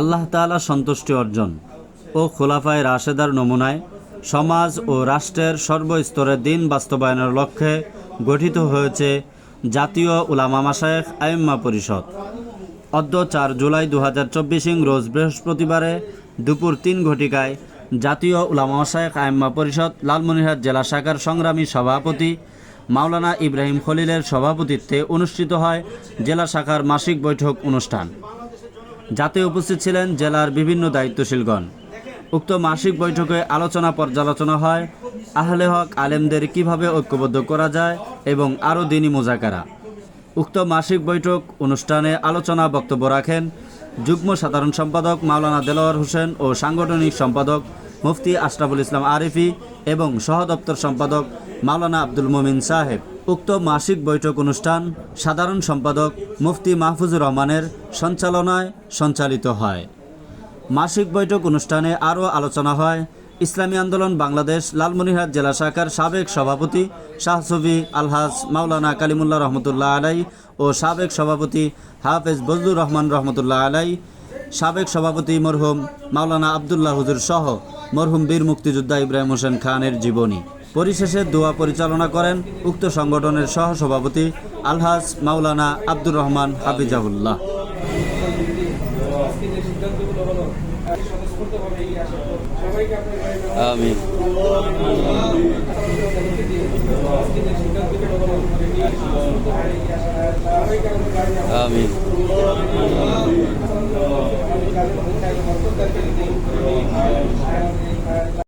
আল্লাহ তাআলা সন্তুষ্টি অর্জন ও খোলাফায় রাশেদার নমুনায় সমাজ ও রাষ্ট্রের সর্বস্তরের দিন বাস্তবায়নের লক্ষ্যে গঠিত হয়েছে জাতীয় উলামা মাসায়েখ আইম্মা পরিষদ। অদ্য চার জুলাই দু হাজার চব্বিশ রোজ বৃহস্পতিবারে দুপুর তিন ঘটিকায় জাতীয় উলামা মাসায়েখ আইম্মা পরিষদ লালমনিরহাট জেলা শাখার সংগ্রামী সভাপতি মাওলানা ইব্রাহিম খলিলের সভাপতিত্বে অনুষ্ঠিত হয় জেলা শাখার মাসিক বৈঠক অনুষ্ঠান। যাতে উপস্থিত ছিলেন জেলার বিভিন্ন দায়িত্বশীলগণ। উক্ত মাসিক বৈঠকে আলোচনা পর্যালোচনা হয়, আহলে হক আলেমদের কীভাবে ঐক্যবদ্ধ করা যায় এবং আরও দিনই মোজাকারা। উক্ত মাসিক বৈঠক অনুষ্ঠানে আলোচনা বক্তব্য রাখেন যুগ্ম সাধারণ সম্পাদক মাওলানা দেলোয়ার হোসেন ও সাংগঠনিক সম্পাদক মুফতি আশরাফুল ইসলাম আরিফি এবং সহদপ্তর সম্পাদক মাওলানা আব্দুল মোমিন সাহেব। উক্ত মাসিক বৈঠক অনুষ্ঠান সাধারণ সম্পাদক মুফতি মাহফুজুর রহমানের সঞ্চালনায় সঞ্চালিত হয়। মাসিক বৈঠক অনুষ্ঠানে আরও আলোচনা হয় ইসলামী আন্দোলন বাংলাদেশ লালমনিরহাট জেলা শাখার সাবেক সভাপতি শাহসবি আলহাজ মাওলানা কালিমুল্লাহ রহমতুল্লাহ আলাই ও সাবেক সভাপতি হাফেজ বজলুর রহমান রহমতুল্লাহ আলাই, সাবেক সভাপতি মরহুম মাওলানা আবদুল্লাহ হুজুর সহ মরহুম বীর মুক্তিযোদ্ধা ইব্রাহিম হোসেন খানের জীবনী। পরিশেষে দোয়া পরিচালনা করেন উক্ত সংগঠনের সহসভাপতি আলহাজ মাওলানা আব্দুর রহমান হাফিজাবুল্লাহ আমিন।